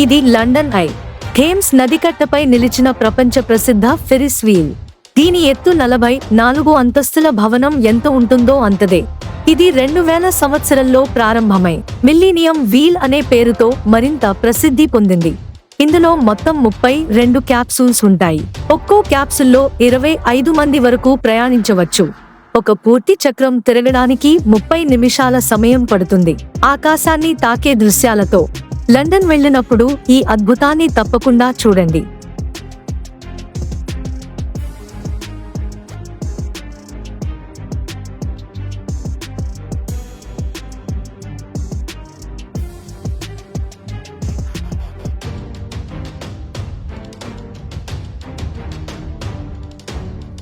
ఇది London I. Thames నదికట్టపై నిలిచిన ప్రపంచ ప్రసిద్ధ ఫెరిస్ వీల్ దీని ఎత్తు నలభై నాలుగు అంతస్తుల భవనం ఎంత ఉంటుందో అంతదే. ఇది రెండు వేల సంవత్సరంలో ప్రారంభమై మిల్లీనియం వీల్ అనే పేరుతో మరింత ప్రసిద్ధి పొందింది. ఇందులో మొత్తం ముప్పై రెండు క్యాప్సూల్స్ ఉంటాయి. ఒక్కో క్యాప్సుల్లో ఇరవై ఐదు మంది వరకు ప్రయాణించవచ్చు. ఒక పూర్తి చక్రం తిరగడానికి ముప్పై నిమిషాల సమయం పడుతుంది. ఆకాశాన్ని తాకే దృశ్యాలతో లండన్ వెళ్ళినప్పుడు ఈ అద్భుతాన్ని తప్పకుండా చూడండి.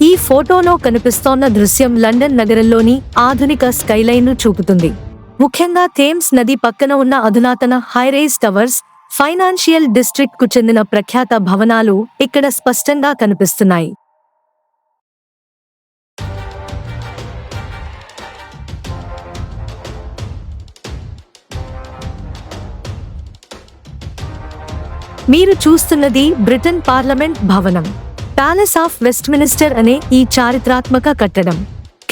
ఈ ఫోటోలో కనిపిస్తోన్న దృశ్యం లండన్ నగరంలోని ఆధునిక స్కైలైన్ను చూపుతుంది. ముఖ్యంగా థేమ్స్ నది పక్కన ఉన్న అధునాతన హైరేజ్ టవర్స్ ఫైనాన్షియల్ డిస్ట్రిక్ట్కు చెందిన ప్రఖ్యాత భవనాలు ఇక్కడ స్పష్టంగా కనిపిస్తున్నాయి. మీరు చూస్తున్నది బ్రిటన్ పార్లమెంట్ భవనం. ప్యాలెస్ ఆఫ్ వెస్ట్మినిస్టర్ అనే ఈ చారిత్రాత్మక కట్టడం.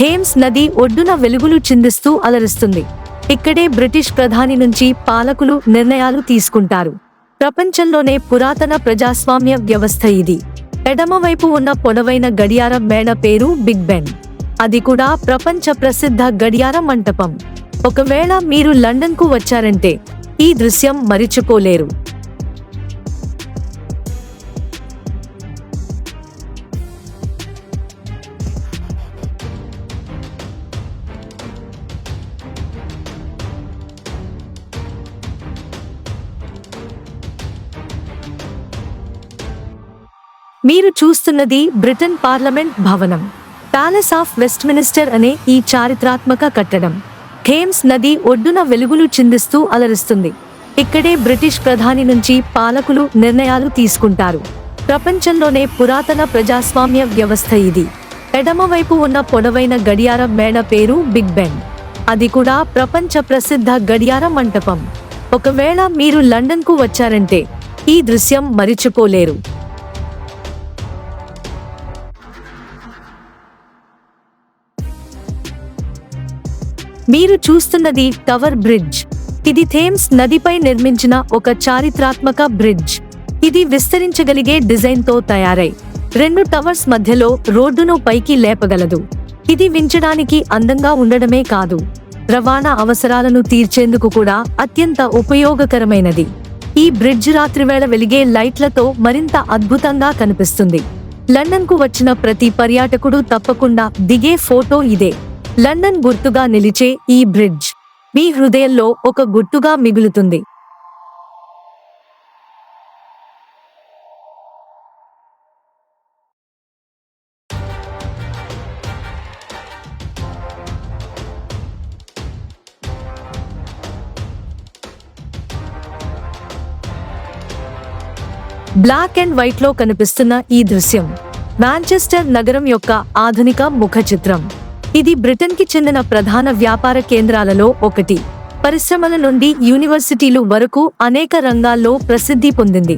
థేమ్స్ నది ఒడ్డున వెలుగులు చిందిస్తూ అలరిస్తుంది. ఇక్కడే బ్రిటిష్ ప్రధాని నుంచి పాలకులు నిర్ణయాలు తీసుకుంటారు. ప్రపంచంలోనే పురాతన ప్రజాస్వామ్య వ్యవస్థ ఇది. ఎడమవైపు ఉన్న పొడవైన గడియార మేడ పేరు బిగ్ బెన్. అది కూడా ప్రపంచ ప్రసిద్ధ గడియార మంటపం. ఒకవేళ మీరు లండన్కు వచ్చారంటే ఈ దృశ్యం మరిచిపోలేరు. మీరు చూస్తున్నది బ్రిటన్ పార్లమెంట్ భవనం ప్యాలెస్ ఆఫ్ వెస్ట్మినిస్టర్ అనే ఈ చారిత్రాత్మక కట్టడం. థేమ్స్ నది ఒడ్డున వెలుగులు చిందిస్తూ అలరిస్తుంది. ఇక్కడే బ్రిటిష్ ప్రధాని నుంచి పాలకులు నిర్ణయాలు తీసుకుంటారు. ప్రపంచంలోనే పురాతన ప్రజాస్వామ్య వ్యవస్థ ఇది. ఎడమవైపు ఉన్న పొడవైన గడియార మేడ పేరు బిగ్ బెన్. అది కూడా ప్రపంచ ప్రసిద్ధ గడియార మంటపం. ఒకవేళ మీరు లండన్కు వచ్చారంటే ఈ దృశ్యం మరిచిపోలేరు. మీరు చూస్తున్నది టవర్ బ్రిడ్జ్. ఇది థేమ్స్ నదిపై నిర్మించిన ఒక చారిత్రాత్మక బ్రిడ్జ్. ఇది విస్తరించగలిగే డిజైన్తో తయారై రెండు టవర్స్ మధ్యలో రోడ్డును పైకి లేపగలదు. ఇది వించడానికి అందంగా ఉండడమే కాదు రవాణా అవసరాలను తీర్చేందుకు కూడా అత్యంత ఉపయోగకరమైనది. ఈ బ్రిడ్జ్ రాత్రివేళ వెలిగే లైట్లతో మరింత అద్భుతంగా కనిపిస్తుంది. లండన్కు వచ్చిన ప్రతి పర్యాటకుడు తప్పకుండా దిగే ఫోటో ఇదే. లండన్ గుర్తుగా నిలిచే ఈ బ్రిడ్జ్ మీ హృదయంలో ఒక గుర్తుగా మిగులుతుంది. బ్లాక్ అండ్ వైట్లో కనిపిస్తున్న ఈ దృశ్యం మాంచెస్టర్ నగరం యొక్క ఆధునిక ముఖ చిత్రం ఇది బ్రిటన్కి చెందిన ప్రధాన వ్యాపార కేంద్రాలలో ఒకటి. పరిశ్రమల నుండి యూనివర్సిటీలు వరకు అనేక రంగాల్లో ప్రసిద్ధి పొందింది.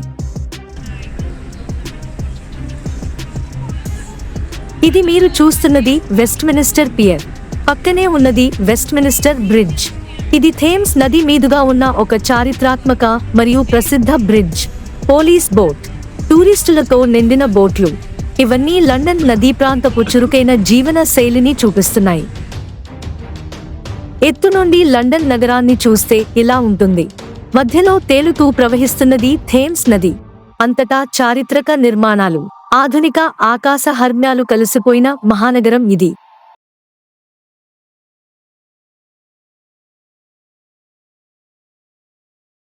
ఇది మీరు చూస్తున్నది వెస్ట్మినిస్టర్ పియర్. పక్కనే ఉన్నది వెస్ట్మినిస్టర్ బ్రిడ్జ్. ఇది థేమ్స్ నది మీదుగా ఉన్న ఒక చారిత్రాత్మక మరియు ప్రసిద్ధ బ్రిడ్జ్. Police boat. టూరిస్టులతో నిండిన బోట్లు. ఇవన్నీ లండన్ నదీ ప్రాంతపు చురుకైన జీవన శైలిని చూపిస్తున్నాయి. ఎత్తు నుండి లండన్ నగరాన్ని చూస్తే ఇలా ఉంటుంది. మధ్యలో తేలుతూ ప్రవహిస్తున్నది థేమ్స్ నది. అంతటా చారిత్రక నిర్మాణాలు. ఆధునిక ఆకాశ హర్మ్యాలు కలిసిపోయిన మహానగరం ఇది.